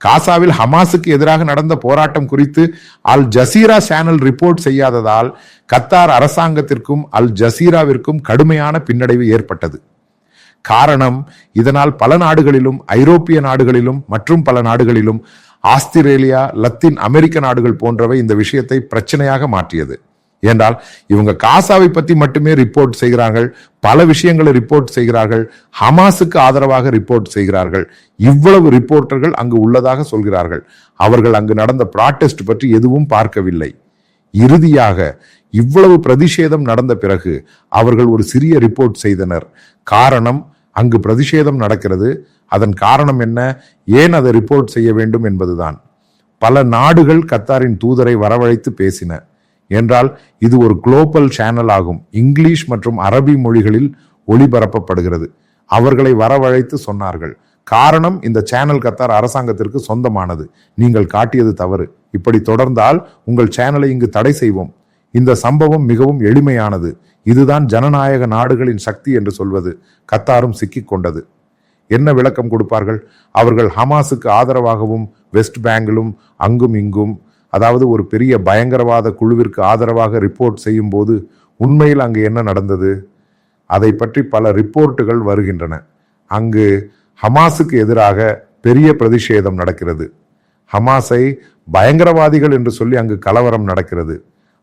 காசாவில் ஹமாஸுக்கு எதிராக நடந்த போராட்டம் குறித்து அல் ஜசீரா சேனல் ரிப்போர்ட் செய்யாததால் கத்தார் அரசாங்கத்திற்கும் அல் ஜசீராவிற்கும் கடுமையான பின்னடைவு ஏற்பட்டது. காரணம் இதனால் பல நாடுகளிலும் ஐரோப்பிய நாடுகளிலும் மற்றும் பல நாடுகளிலும் ஆஸ்திரேலியா லத்தீன் அமெரிக்க நாடுகள் போன்றவை இந்த விஷயத்தை பிரச்சனையாக மாற்றியது. என்றால் இவங்க காசாவை பத்தி மட்டுமே ரிப்போர்ட் செய்கிறார்கள் பல விஷயங்களை ரிப்போர்ட் செய்கிறார்கள் ஹமாஸுக்கு ஆதரவாக ரிப்போர்ட் செய்கிறார்கள். இவ்வளவு ரிப்போர்ட்டர்கள் அங்கு உள்ளதாக சொல்கிறார்கள். அவர்கள் அங்கு நடந்த ப்ராட்டஸ்ட் பற்றி எதுவும் பார்க்கவில்லை. இறுதியாக இவ்வளவு பிரதிஷேதம் நடந்த பிறகு அவர்கள் ஒரு சிறிய ரிப்போர்ட் செய்தனர். காரணம் அங்கு பிரதிஷேதம் நடக்கிறது. அதன் காரணம் என்ன? ஏன் அதை ரிப்போர்ட் செய்ய வேண்டும் என்பதுதான். பல நாடுகள் கத்தாரின் தூதரை வரவழைத்து பேசின. என்றால் இது ஒரு குளோபல் சேனல் ஆகும். இங்கிலீஷ் மற்றும் அரபி மொழிகளில் ஒளிபரப்பப்படுகிறது. அவர்களை வரவழைத்து சொன்னார்கள். காரணம் இந்த சேனல் கத்தார் அரசாங்கத்திற்கு சொந்தமானது. நீங்கள் காட்டியது தவறு. இப்படி தொடர்ந்தால் உங்கள் சேனலை இங்கு தடை செய்வோம். இந்த சம்பவம் மிகவும் எளிமையானது. இதுதான் ஜனநாயக நாடுகளின் சக்தி என்று சொல்வது. கத்தாரும் சிக்கிக் கொண்டது. என்ன விளக்கம் கொடுப்பார்கள்? அவர்கள் ஹமாஸுக்கு ஆதரவாகவும் வெஸ்ட் பேங்கிலும் அங்கும் இங்கும் அதாவது ஒரு பெரிய பயங்கரவாத குழுவிற்கு ஆதரவாக ரிப்போர்ட் செய்யும் போது உண்மையில் அங்கு என்ன நடந்தது? அதை பற்றி பல ரிப்போர்ட்டுகள் வருகின்றன. அங்கு ஹமாஸுக்கு எதிராக பெரிய பிரதிஷேதம் நடக்கிறது. ஹமாஸை பயங்கரவாதிகள் என்று சொல்லி அங்கு கலவரம் நடக்கிறது.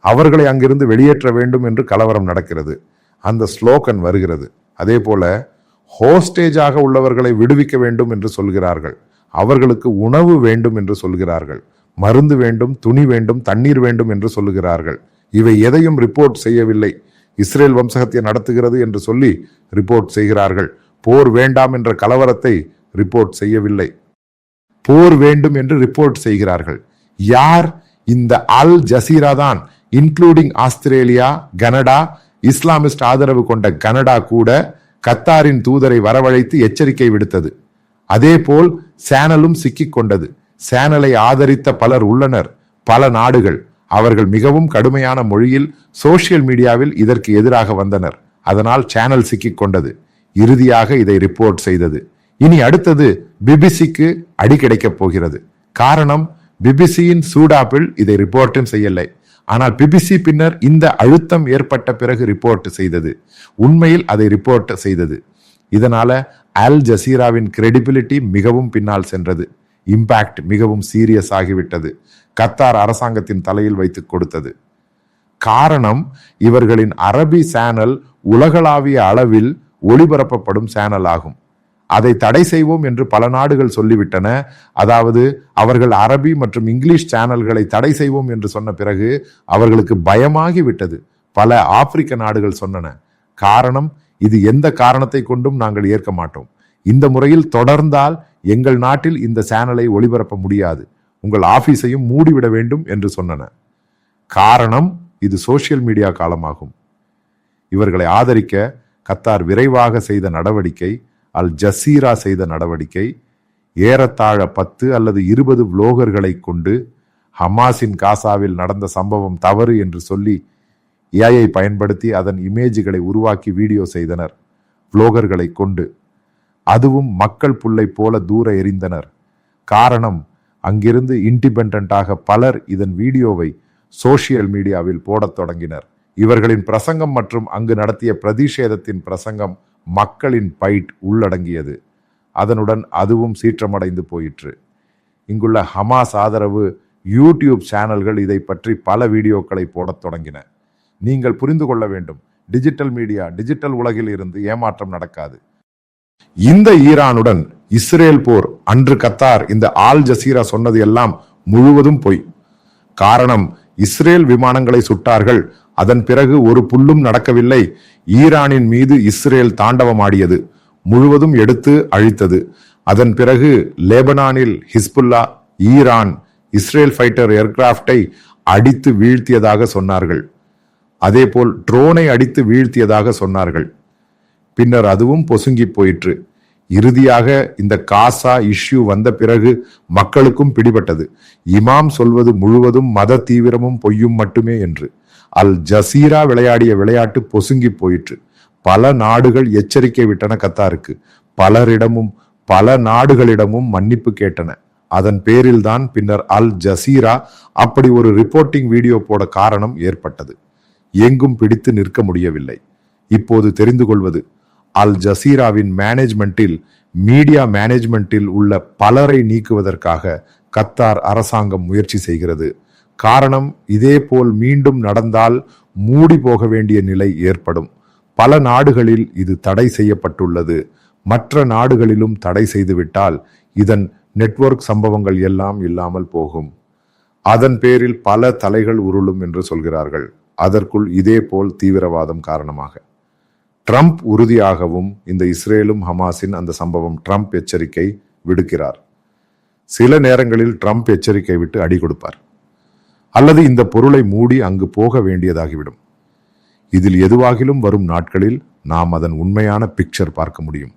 அவர்களை அங்கிருந்து வெளியேற்ற வேண்டும் என்று கலவரம் நடக்கிறது. அந்த ஸ்லோகன் வருகிறது. அதே போல ஹோஸ்டேஜாக உள்ளவர்களை விடுவிக்க வேண்டும் என்று சொல்கிறார்கள். அவர்களுக்கு உணவு வேண்டும் என்று சொல்கிறார்கள். மருந்து வேண்டும் துணி வேண்டும் தண்ணீர் வேண்டும் என்று சொல்லுகிறார்கள். இவை எதையும் ரிப்போர்ட் செய்யவில்லை. இஸ்ரேல் வம்சகத்தை நடத்துகிறது என்று சொல்லி ரிப்போர்ட் செய்கிறார்கள். போர் வேண்டாம் என்ற கலவரத்தை ரிப்போர்ட் செய்யவில்லை. போர் வேண்டும் என்று ரிப்போர்ட் செய்கிறார்கள். யார்? இந்த அல் ஜசீரா தான் இன்க்ளூடிங் ஆஸ்திரேலியா கனடா இஸ்லாமிஸ்ட் ஆதரவு கொண்ட கனடா கூட கத்தாரின் தூதரை வரவழைத்து எச்சரிக்கை விடுத்தது. அதேபோல் சேனலும் சிக்கிக் கொண்டது. சேனலை ஆதரித்த பலர் உள்ளனர். பல நாடுகள் அவர்கள் மிகவும் கடுமையான மொழியில் சோசியல் மீடியாவில் இதற்கு எதிராக வந்தனர். அதனால் சேனல் சிக்கிக்கொண்டது இறுதியாக இதை ரிப்போர்ட் செய்தது. இனி அடுத்தது பிபிசிக்கு அடி கிடைக்கப் போகிறது. காரணம் பிபிசியின் சூடாப்பில் இதை ரிப்போர்ட்டும் செய்யலை. ஆனால் பிபிசி பின்னர் இந்த அழுத்தம் ஏற்பட்ட பிறகு ரிப்போர்ட் செய்தது. உண்மையில் அதை ரிப்போர்ட் செய்தது. இதனால அல் ஜசீராவின் கிரெடிபிலிட்டி மிகவும் பின்னால் சென்றது. இம்பாக்ட் மிகவும் சீரியஸ் ஆகிவிட்டது. கத்தார் அரசாங்கத்தின் தலையில் வைத்து கொடுத்தது. காரணம் இவர்களின் அரபி சேனல் உலகளாவிய அளவில் ஒளிபரப்பப்படும் சேனல் ஆகும் அதை தடை செய்வோம் என்று பல நாடுகள் சொல்லிவிட்டன. அதாவது அவர்கள் அரபி மற்றும் இங்கிலீஷ் சேனல்களை தடை செய்வோம் என்று சொன்ன பிறகு அவர்களுக்கு பயமாகி விட்டது பல ஆப்பிரிக்க நாடுகள் சொன்னன. காரணம் இது எந்த காரணத்தை கொண்டும் நாங்கள் ஏற்க மாட்டோம். இந்த முறையில் தொடர்ந்தால் எங்கள் நாட்டில் இந்த சேனலை ஒளிபரப்ப முடியாது. உங்கள் ஆபீஸையும் மூடிவிட வேண்டும் என்று சொன்னன. காரணம் இது சோசியல் மீடியா காலமாகும். இவர்களை ஆதரிக்க கத்தார் விரைவாக செய்த நடவடிக்கை அல் ஜசீரா செய்த நடவடிக்கை ஏறத்தாழ பத்து அல்லது இருபது புளோகர்களை கொண்டு ஹமாஸின் காசாவில் நடந்த சம்பவம் தவறு என்று சொல்லி ஏஐ பயன்படுத்தி அதன் இமேஜுகளை உருவாக்கி வீடியோ செய்தனர். புளோகர்களை கொண்டு அதுவும் மக்கள் புல்லை போல தூர எறிந்தனர் காரணம் அங்கிருந்து இண்டிபெண்டாக பலர் இதன் வீடியோவை சோசியல் மீடியாவில் போடத் தொடங்கினர். இவர்களின் பிரசங்கம் மற்றும் அங்கு நடத்திய பிரதிஷேதத்தின் பிரசங்கம் மக்களின் பைட் உள்ளடங்கியது. அதனுடன் அதுவும் சீற்றமடைந்து போயிற்று. இங்குள்ள ஹமாஸ் ஆதரவு யூடியூப் சேனல்கள் இதை பற்றி பல வீடியோக்களை போடத் தொடங்கின. நீங்கள் புரிந்து கொள்ள வேண்டும் டிஜிட்டல் மீடியா டிஜிட்டல் உலகில் இருந்து ஏமாற்றம் நடக்காது. இந்த ஈரானுடன் இஸ்ரேல் போர் அன்று கத்தார் இந்த ஆல் ஜசீரா சொன்னது எல்லாம் முழுவதும் பொய். காரணம் இஸ்ரேல் விமானங்களை சுட்டார்கள். அதன் பிறகு ஒரு புல்லும் நடக்கவில்லை. ஈரானின் மீது இஸ்ரேல் தாண்டவமாடியது முழுவதும் எடுத்து அழித்தது. அதன் பிறகு லேபனானில் ஹிஸ்புல்லா ஈரான் இஸ்ரேல் ஃபைட்டர் ஏர்கிராப்டை அடித்து வீழ்த்தியதாக சொன்னார்கள். அதேபோல் ட்ரோனை அடித்து வீழ்த்தியதாக சொன்னார்கள். பின்னர் அதுவும் பொசுங்கி போயிற்று. இறுதியாக இந்த காசா இஷ்யூ வந்த பிறகு மக்களுக்கும் பிடிபட்டது. இமாம் சொல்வது முழுவதும் மத தீவிரமும் பொய்யும் மட்டுமே என்று. அல் ஜசீரா விளையாடிய விளையாட்டு பொசுங்கி போயிற்று. பல நாடுகள் எச்சரிக்கை விட்டன கத்தாருக்கு. பலரிடமும் பல நாடுகளிடமும் மன்னிப்பு கேட்டன. அதன் பேரில்தான் பின்னர் அல் ஜசீரா அப்படி ஒரு ரிப்போர்ட்டிங் வீடியோ போட காரணம் ஏற்பட்டது. எங்கும் பிடித்து நிற்க முடியவில்லை. இப்போது தெரிந்து கொள்வது அல் ஜசீராவின் மேனேஜ்மெண்ட்டில் மீடியா மேனேஜ்மெண்ட்டில் உள்ள பலரை நீக்குவதற்காக கத்தார் அரசாங்கம் முயற்சி செய்கிறது. காரணம் இதேபோல் மீண்டும் நடந்தால் மூடி போக வேண்டிய நிலை ஏற்படும். பல நாடுகளில் இது தடை செய்யப்பட்டுள்ளது. மற்ற நாடுகளிலும் தடை செய்துவிட்டால் இதன் நெட்வொர்க் சம்பவங்கள் எல்லாம் இல்லாமல் போகும். அதன் பேரில் பல தலைகள் உருளும் என்று சொல்கிறார்கள். அதற்குள் இதேபோல் தீவிரவாதம் காரணமாக. ட்ரம்ப் உறுதியாகவும் இந்த இஸ்ரேலும் ஹமாஸின் அந்த சம்பவம் ட்ரம்ப் எச்சரிக்கை விடுக்கிறார். சில நேரங்களில் ட்ரம்ப் எச்சரிக்கை விட்டு அடி கொடுப்பார். அல்லது இந்த பொருளை மூடி அங்கு போக வேண்டியதாகிவிடும். இதில் எதுவாகிலும் வரும் நாட்களில் நாம் அதன் உண்மையான பிக்சர் பார்க்க முடியும்.